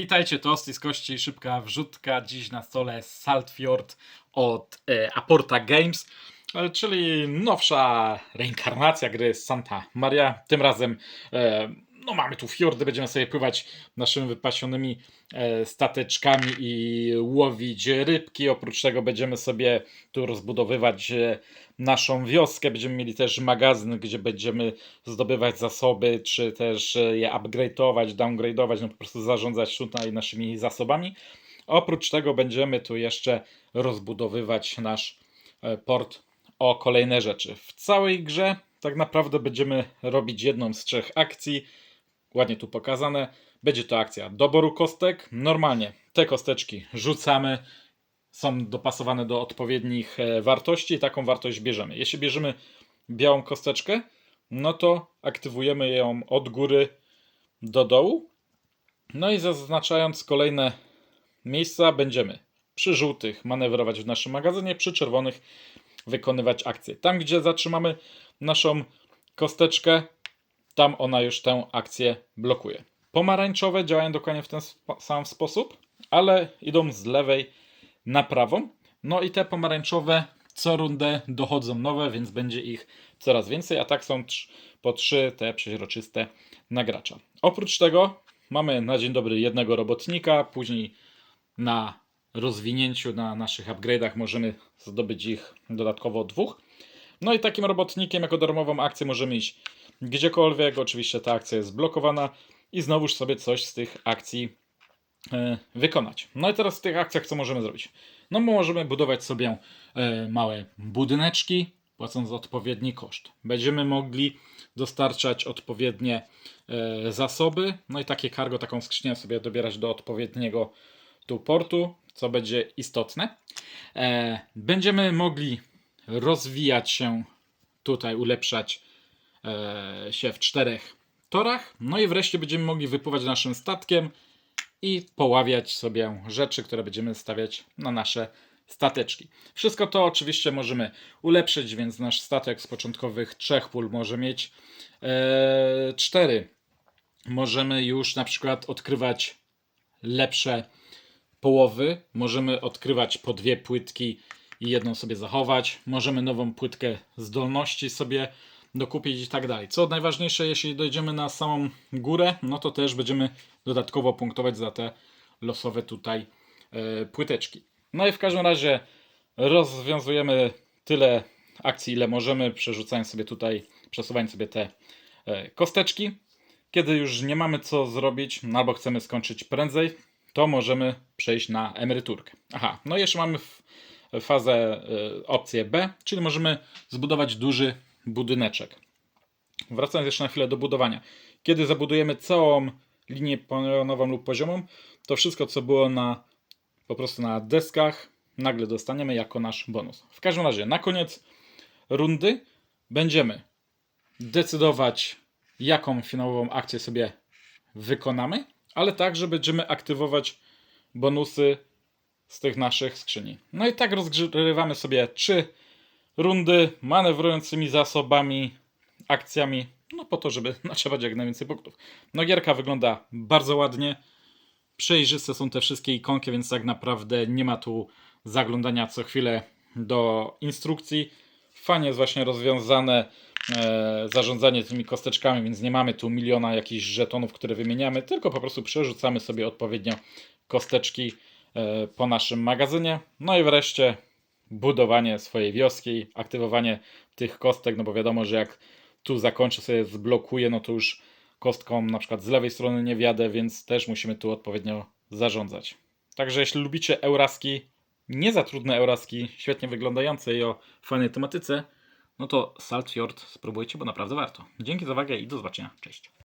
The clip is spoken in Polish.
Witajcie, to z Kości, szybka wrzutka. Dziś na stole Saltfjord od e, Aporta Games, e, czyli nowsza reinkarnacja gry Santa Maria. Tym razem e, no mamy tu fiordy, będziemy sobie pływać naszymi wypasionymi e, stateczkami i łowić rybki. Oprócz tego będziemy sobie tu rozbudowywać e, naszą wioskę. Będziemy mieli też magazyn, gdzie będziemy zdobywać zasoby, czy też e, je upgrade'ować, downgrade'ować, no po prostu zarządzać tutaj naszymi zasobami. Oprócz tego będziemy tu jeszcze rozbudowywać nasz port o kolejne rzeczy. W całej grze tak naprawdę będziemy robić jedną z trzech akcji, ładnie tu pokazane. Będzie to akcja doboru kostek. Normalnie te kosteczki rzucamy, są dopasowane do odpowiednich e, wartości i taką wartość bierzemy. Jeśli bierzemy białą kosteczkę, no to aktywujemy ją od góry do dołu. No i zaznaczając kolejne miejsca, będziemy przy żółtych manewrować w naszym magazynie, przy czerwonych wykonywać akcje. Tam, gdzie zatrzymamy naszą kosteczkę, tam ona już tę akcję blokuje. Pomarańczowe działają dokładnie w ten sam sposób, ale idą z lewej na prawą. No i te pomarańczowe co rundę dochodzą nowe, więc będzie ich coraz więcej, a tak są po trzy te przeźroczyste na gracza. Oprócz tego mamy na dzień dobry jednego robotnika, później na rozwinięciu, na naszych upgrade'ach możemy zdobyć ich dodatkowo dwóch. No i takim robotnikiem jako darmową akcję możemy iść gdziekolwiek. Oczywiście ta akcja jest blokowana i znowuż sobie coś z tych akcji e, wykonać. No i teraz w tych akcjach co możemy zrobić? No możemy budować sobie e, małe budyneczki, płacąc odpowiedni koszt. Będziemy mogli dostarczać odpowiednie e, zasoby, no i takie cargo, taką skrzynię sobie dobierać do odpowiedniego tu portu, co będzie istotne. Będziemy mogli rozwijać się tutaj, ulepszać się w czterech torach. No i wreszcie będziemy mogli wypływać naszym statkiem i poławiać sobie rzeczy, które będziemy stawiać na nasze stateczki. Wszystko to oczywiście możemy ulepszyć, więc nasz statek z początkowych trzech pól może mieć e, cztery. Możemy już na przykład odkrywać lepsze połowy. Możemy odkrywać po dwie płytki i jedną sobie zachować. Możemy nową płytkę zdolności sobie dokupić i tak dalej. Co najważniejsze, jeśli dojdziemy na samą górę, no to też będziemy dodatkowo punktować za te losowe tutaj e, płyteczki. No i w każdym razie rozwiązujemy tyle akcji, ile możemy, przerzucając sobie tutaj, przesuwając sobie te e, kosteczki. Kiedy już nie mamy co zrobić, no albo chcemy skończyć prędzej, to możemy przejść na emeryturkę. Aha, no i jeszcze mamy fazę, y, opcję B, czyli możemy zbudować duży budyneczek. Wracając jeszcze na chwilę do budowania. Kiedy zabudujemy całą linię pionową lub poziomą, to wszystko, co było na po prostu na deskach, nagle dostaniemy jako nasz bonus. W każdym razie, na koniec rundy będziemy decydować, jaką finałową akcję sobie wykonamy, ale także będziemy aktywować bonusy z tych naszych skrzyni. No i tak rozgrywamy sobie trzy rundy manewrującymi zasobami, akcjami, no po to, żeby natrzymać jak najwięcej punktów. No gierka wygląda bardzo ładnie, przejrzyste są te wszystkie ikonki, więc tak naprawdę nie ma tu zaglądania co chwilę do instrukcji. Fajnie jest właśnie rozwiązane e, zarządzanie tymi kosteczkami, więc nie mamy tu miliona jakichś żetonów, które wymieniamy, tylko po prostu przerzucamy sobie odpowiednio kosteczki e, po naszym magazynie. No i wreszcie budowanie swojej wioski, aktywowanie tych kostek, no bo wiadomo, że jak tu zakończę sobie zblokuję, no to już kostką na przykład z lewej strony nie wjadę, więc też musimy tu odpowiednio zarządzać. Także jeśli lubicie Euraski, nie za trudne Euraski, świetnie wyglądające i o fajnej tematyce, no to Saltfjord spróbujcie, bo naprawdę warto. Dzięki za uwagę i do zobaczenia. Cześć.